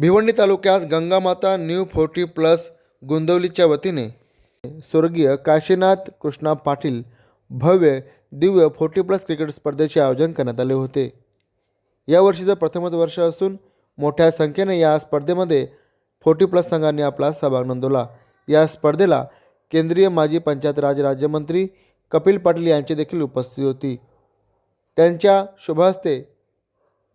भिवंडी तालुक्यात Gangamata new forty plus गोंदवलीच्या वतीने स्वर्गीय काशीनाथ कृष्णा पाटील भव्य दिव्य फोर्टी प्लस क्रिकेट स्पर्धेचे आयोजन करण्यात आले होते. या वर्षीचं प्रथमच वर्ष असून मोठ्या संख्येने या स्पर्धेमध्ये फोर्टी प्लस संघांनी आपला सहभाग नोंदवला. या स्पर्धेला केंद्रीय माजी पंचायत राज राज्यमंत्री कपिल पाटील यांची देखील उपस्थिती होती. त्यांच्या शुभहस्ते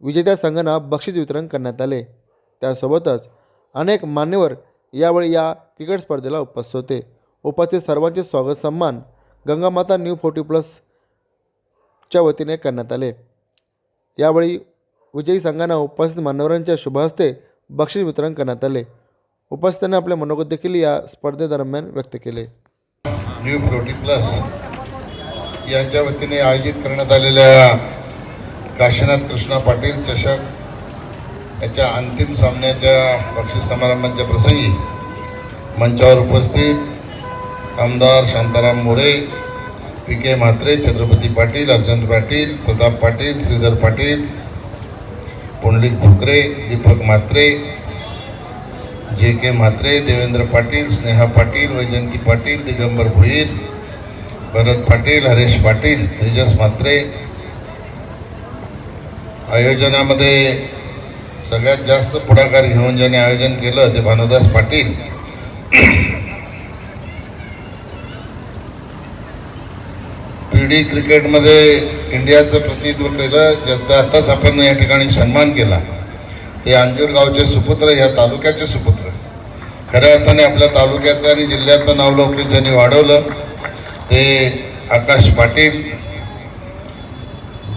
विजेत्या संघांना बक्षीस वितरण करण्यात आले. त्यासोबतच अनेक मान्यवर यावेळी या क्रिकेट स्पर्धेला उपस्थित होते. उपस्थित सर्वांचे स्वागत सन्मान गंगामाता न्यू फोर्टी प्लसच्या वतीने करण्यात आले. यावेळी विजयी संघांना उपस्थित मान्यवरांच्या शुभहस्ते बक्षीस वितरण करण्यात आले. उपस्थितांनी आपले मनोगत देखील या स्पर्धेदरम्यान व्यक्त केले. न्यू फोर्टी प्लस यांच्या वतीने आयोजित करण्यात आलेल्या काशीनाथ कृष्णा पाटील चषक याच्या अंतिम सामन्याच्या बक्षीस समारंभाच्या प्रसंगी मंचावर उपस्थित आमदार Shantaram More P K Mhatre Chhatrapati Patil Arjant Patil Pratap Patil Shridhar Patil Pundalik Bhukre Deepak Mhatre J K Mhatre Devendra Patil Sneha Patil Vaijayanti Patil Digambar Bhuir भरत पाटील हरेश पाटील तेजस म्हात्रे. आयोजनामध्ये सगळ्यात जास्त पुढाकार घेऊन ज्याने आयोजन केलं ते भानुदास पाटील. पी डी क्रिकेटमध्ये इंडियाचं प्रतिनिधित्व केलं ज्याचा आत्ताच आपण या ठिकाणी सन्मान केला. ते अंजूर गावचे सुपुत्र या तालुक्याचे सुपुत्र. खऱ्या अर्थाने आपल्या तालुक्याचं आणि जिल्ह्याचं नाव लौकिक ज्यांनी वाढवलं ते Akash Patil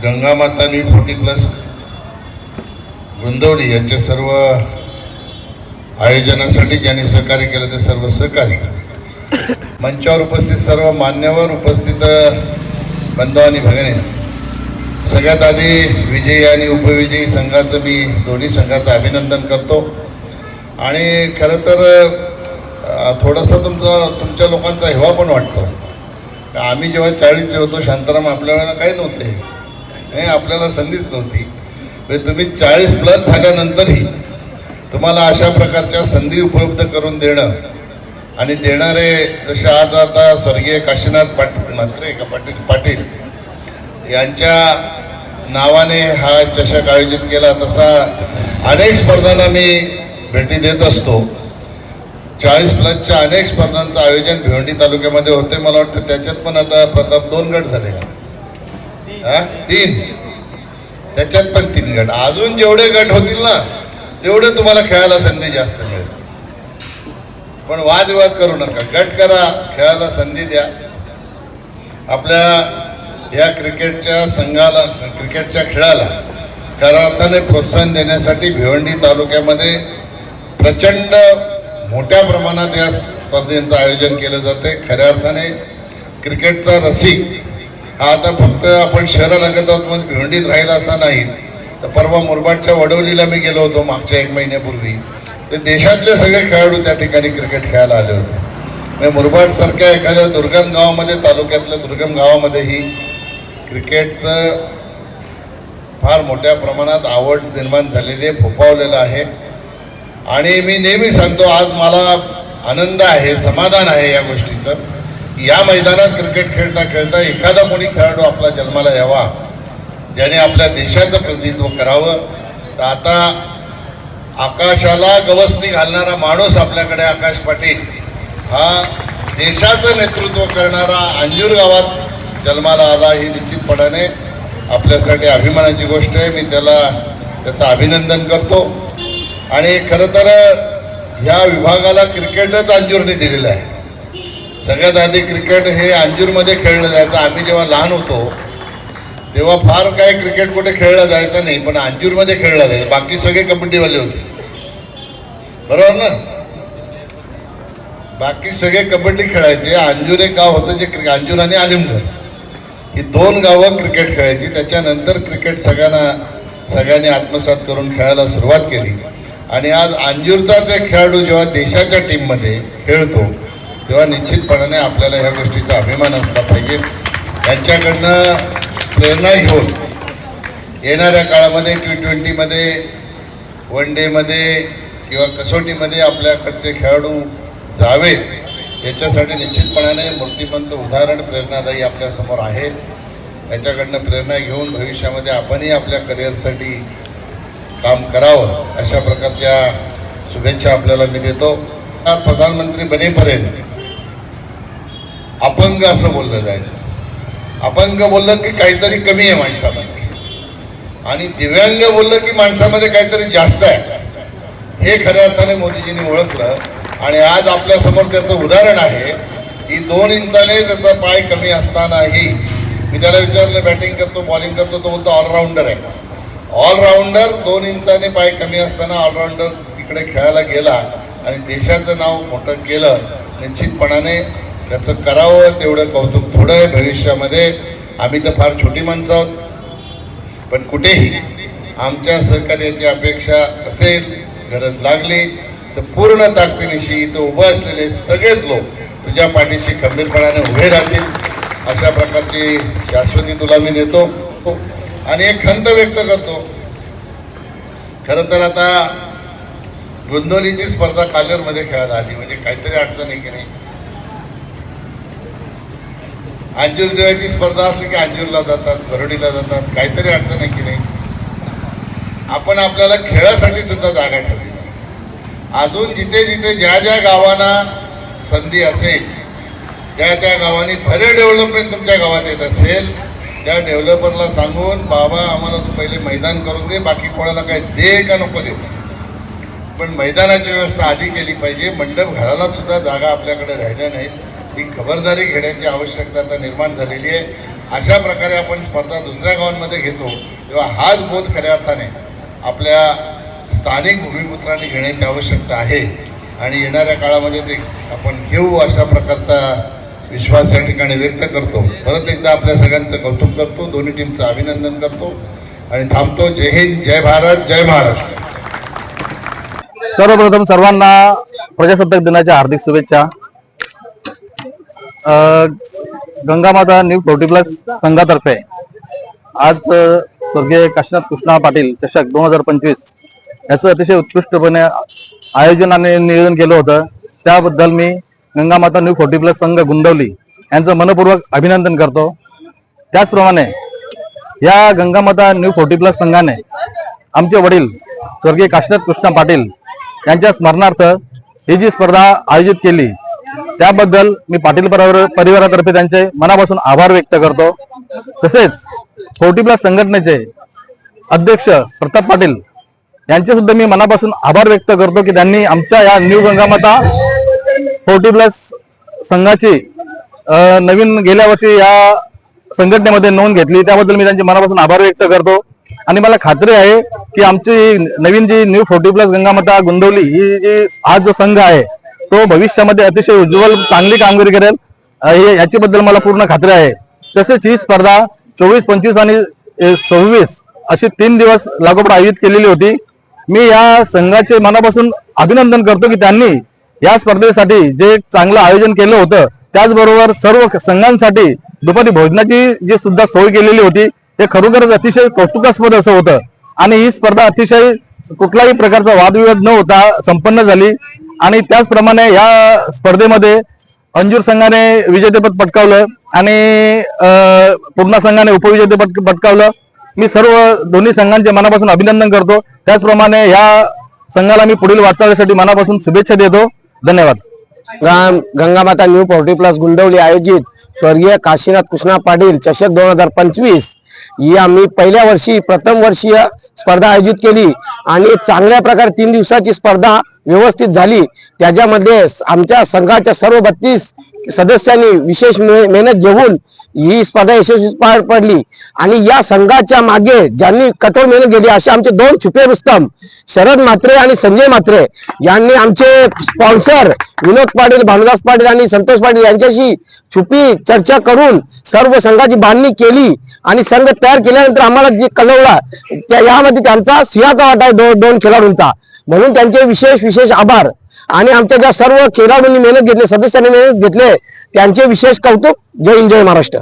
Gangamata new forty plus Gundavali यांचे सर्व आयोजनासाठी ज्यांनी सहकार्य केलं ते सर्व सहकारी मंचावर उपस्थित सर्व मान्यवर उपस्थित बंधू आणि भगिनी सगळ्यात आधी विजयी आणि उपविजयी संघाचं मी दोन्ही संघाचं अभिनंदन करतो. आणि खरं तर थोडासा तुमचा तुमच्या लोकांचा हेवा पण वाटतो. आम्ही जेव्हा चाळीसचे होतो शांताराम आपल्या वेळेला काही नव्हते. आपल्याला संधीच नव्हती. म्हणजे तुम्ही चाळीस प्लस झाल्यानंतरही तुम्हाला अशा प्रकारच्या संधी उपलब्ध करून देणं आणि देणारे जसे आज आता स्वर्गीय काशीनाथ पाटील म्हात्रे का पाटील पाटील यांच्या नावाने हा चषक आयोजित केला तसा अनेक स्पर्धांना मी भेटी देत असतो. चाळीस प्लसच्या अनेक स्पर्धांचं आयोजन भिवंडी तालुक्यामध्ये होते मला वाटतं त्याच्यात पण आता प्रताप दोन गट झाले. का तीन. त्याच्यात पण तीन गट. अजून जेवढे गट होतील ना तेवढे तुम्हाला खेळायला संधी जास्त मिळेल. पण वादविवाद करू नका. गट करा खेळायला संधी द्या. आपल्या या क्रिकेटच्या संघाला क्रिकेटच्या खेळाला खऱ्या अर्थाने प्रोत्साहन देण्यासाठी भिवंडी तालुक्यामध्ये प्रचंड मोठ्या प्रमाणात या स्पर्धेचं आयोजन केलं जाते खऱ्या अर्थाने क्रिकेटचा रसिक हा आता फक्त आपण शहरालगत आहोत म्हणजे भिवंडीत राहिला असा नाही. तर परवा मुरबाडच्या वडवलीला मी गेलो होतो मागच्या एक महिन्यापूर्वी. तर देशातले सगळे खेळाडू त्या ठिकाणी क्रिकेट खेळायला आले होते. म्हणजे मुरबाडसारख्या एखाद्या दुर्गम गावामध्ये तालुक्यातल्या दुर्गम गावामध्येही क्रिकेटचं फार मोठ्या प्रमाणात आवड निर्माण झालेली आहे फोपावलेलं आहे. आणि मी नेहमी सांगतो आज मला आनंद आहे समाधान आहे या गोष्टीचं. या मैदानात क्रिकेट खेळता खेळता एखादा कोणी खेळाडू आपला जन्माला यावा ज्याने आपल्या देशाचं प्रतिनिधित्व करावं तर आता आकाशाला गवसणी घालणारा माणूस आपल्याकडे आकाश पाटील हा देशाचं नेतृत्व करणारा अंजूर गावात जन्माला आला ही निश्चितपणाने आपल्यासाठी अभिमानाची गोष्ट आहे. मी त्याला त्याचं अभिनंदन करतो. आणि खरं तर ह्या विभागाला क्रिकेटच अंजूरने दिलेलं आहे. सगळ्यात आधी क्रिकेट हे अंजूरमध्ये खेळलं जायचं. आम्ही जेव्हा लहान होतो तेव्हा फार काय क्रिकेट कुठे खेळलं जायचं नाही पण अंजूरमध्ये खेळलं जायचं. बाकी सगळे कबड्डीवाले होते. बरोबर ना? बाकी सगळे कबड्डी खेळायचे. अंजूर एक गाव होतं जे क्रिक अंजूर आणि आलिमगड. ही दोन गावं क्रिकेट खेळायची. त्याच्यानंतर क्रिकेट सगळ्यांना सगळ्यांनी आत्मसात करून खेळायला सुरुवात केली. आणि आज अंजूरचाच एक खेळाडू जेव्हा देशाच्या टीममध्ये खेळतो तेव्हा निश्चितपणाने आपल्याला ह्या गोष्टीचा अभिमान असला पाहिजे. त्यांच्याकडनं प्रेरणा घेऊन येणाऱ्या काळामध्ये टी ट्वेंटीमध्ये वन डेमध्ये किंवा कसोटीमध्ये आपल्याकडचे खेळाडू जावे याच्यासाठी निश्चितपणाने मूर्तिमंत उदाहरण प्रेरणादायी आपल्यासमोर आहे. त्याच्याकडनं प्रेरणा घेऊन भविष्यामध्ये आपणही आपल्या करिअरसाठी काम करावं अशा प्रकारच्या शुभेच्छा आपल्याला मी देतो. प्रधानमंत्री बनेपर्यंत अपंग असं बोललं जायचं. अपंग बोललं की काहीतरी कमी आहे माणसामध्ये. आणि दिव्यांग बोललं की माणसामध्ये काहीतरी जास्त आहे. हे खऱ्या अर्थाने मोदीजींनी ओळखलं. आणि आज आपल्यासमोर त्याचं उदाहरण आहे की दोन इंचाने त्याचा पाय कमी असतानाही मी त्याला विचारलं बॅटिंग करतो बॉलिंग करतो तो बोलतो ऑलराऊंडर आहे. ऑलराऊंडर दोन इंचाने पाय कमी असताना ऑलराऊंडर तिकडे खेळायला गेला आणि देशाचं नाव मोठं केलं. निश्चितपणाने त्याचं करावं तेवढं कौतुक थोडं आहे भविष्यामध्ये. आम्ही तर फार छोटी माणसं आहोत. पण कुठेही आमच्या सहकार्याची अपेक्षा असेल गरज लागली तर पूर्ण ताकदीनिशी इथं उभं असलेले सगळेच लोक तुझ्या पाठीशी खंबीरपणाने उभे राहतील. अशा प्रकारची शाश्वती तुला मी देतो. आणि एक खंत व्यक्त करतो. खरं तर आता गोंदवलीची स्पर्धा कालेरमध्ये खेळायला आली म्हणजे काहीतरी अडचण आहे की नाही? अंजूर देवाची स्पर्धा असली की अंजूरला जातात भरडीला जातात काहीतरी अडचण आहे की नाही? आपण आपल्याला खेळासाठी सुद्धा जागा ठेवली. अजून जिथे जिथे ज्या ज्या गावांना संधी असेल त्या त्या गावांनी भरे डेव्हलपमेंट तुमच्या गावात येत असेल त्या डेव्हलपरला सांगून बाबा आम्हाला तू पहिले मैदान करून दे बाकी कोणाला काय दे का नको देऊ? पण मैदानाची व्यवस्था आधी केली पाहिजे. मंडप घराला सुद्धा जागा आपल्याकडे राहिल्या नाहीत. ही खबरदारी घेण्याची आवश्यकता आता निर्माण झालेली आहे. अशा प्रकारे आपण स्पर्धा दुसऱ्या गावांमध्ये घेतो तेव्हा हाच बोध खऱ्या अर्थाने आपल्या स्थानिक भूमिपुत्रांनी घेण्याची आवश्यकता आहे. आणि येणाऱ्या काळामध्ये ते आपण घेऊ अशा प्रकारचा विश्वास या ठिकाणी व्यक्त करतो. परत एकदा आपल्या सगळ्यांचं कौतुक करतो दोन्ही टीमचं अभिनंदन करतो. आणि थांबतो. जय हिंद जय भारत जय महाराष्ट्र. सर्वप्रथम सर्वांना प्रजासत्ताक दिनाच्या हार्दिक शुभेच्छा. गंगामाता न्यू फोर्टी प्लस संघातर्फे आज स्वर्गीय काशीनाथ कृष्णा पाटील चषक दोन हजार पंचवीस याचं अतिशय उत्कृष्टपणे आयोजन आणि नियोजन केलं होतं. त्याबद्दल मी गंगामाता न्यू फोर्टी प्लस संघ गुंडवली यांचं मनपूर्वक अभिनंदन करतो. त्याचप्रमाणे या गंगामाता न्यू फोर्टी प्लस संघाने आमचे वडील स्वर्गीय काशीनाथ कृष्णा पाटील यांच्या स्मरणार्थ ही जी स्पर्धा आयोजित केली त्याबद्दल मी पाटील परिवारातर्फे त्यांचे मनापासून आभार व्यक्त करतो. तसेच फोर्टी प्लस संघटनेचे अध्यक्ष प्रताप पाटील यांचे सुद्धा मी मनापासून आभार व्यक्त करतो की त्यांनी आमच्या या न्यू गंगामाता फोर्टी प्लस संघाची नवीन गेल्या वर्षी या संघटनेमध्ये नोंद घेतली. त्याबद्दल मी त्यांचे मनापासून आभार व्यक्त करतो. आणि मला खात्री आहे की आमची नवीन जी new forty plus Gangamata Gundavali ही जी हा जो संघ आहे तो भविष्यामध्ये अतिशय उज्ज्वल चांगली कामगिरी करेल. हे याच्याबद्दल मला पूर्ण खात्री आहे. तसेच ही स्पर्धा चोवीस पंचवीस आणि सव्वीस अशी तीन दिवस लागोपाठ आयोजित केलेली होती. मी या संघाचे मनापासून अभिनंदन करतो की त्यांनी या स्पर्धेसाठी जे चांगलं आयोजन केलं होतं त्याचबरोबर सर्व संघांसाठी दुपारी भोजनाची जी सुद्धा सोय केलेली होती हे खरोखरच अतिशय कौतुकास्पद असं होतं. आणि ही स्पर्धा अतिशय कुठलाही प्रकारचा वादविवाद न होता संपन्न झाली. आणि त्याचप्रमाणे या स्पर्धेमध्ये अंजूर संघाने विजेतेपद पटकावलं आणि पूर्णा संघाने उपविजेतेपद पटकावलं. मी सर्व दोन्ही संघांचे मनापासून अभिनंदन करतो. त्याचप्रमाणे या संघाला मी पुढील वाटचालीसाठी मनापासून शुभेच्छा देतो. धन्यवाद. Ram Gangamata new forty plus Gundavali आयोजित स्वर्गीय काशीनाथ कृष्णा पाटील चषक दोन हजार पंचवीस. ही आम्ही पहिल्या वर्षी प्रथम वर्षीय स्पर्धा आयोजित केली आणि चांगल्या प्रकारे तीन दिवसाची स्पर्धा व्यवस्थित झाली. त्याच्यामध्ये आमच्या संघाच्या सर्व बत्तीस सदस्यांनी विशेष मेहनत घेऊन ही स्पर्धा यशस्वी पार पडली. आणि या संघाच्या मागे ज्यांनी कठोर मेहनत केली असे आमचे दोन छुपे रुस्तम शरद म्हात्रे आणि संजय म्हात्रे यांनी आमचे स्पॉन्सर विनोद पाटील भानुदास पाटील आणि संतोष पाटील यांच्याशी छुपी चर्चा करून सर्व संघाची बांधणी केली आणि संघ तयार केल्यानंतर आम्हाला जे कळवला त्या यामध्ये त्यांचा सिंहाचा वाटा आहे दोन खेळाडूंचा. म्हणून त्यांचे विशेष विशेष आभार. आणि आमच्या ज्या सर्व खेळाडूंनी मेहनत घेतली सदस्यांनी मेहनत घेतले त्यांचे विशेष कौतुक जय हिंद जय महाराष्ट्र.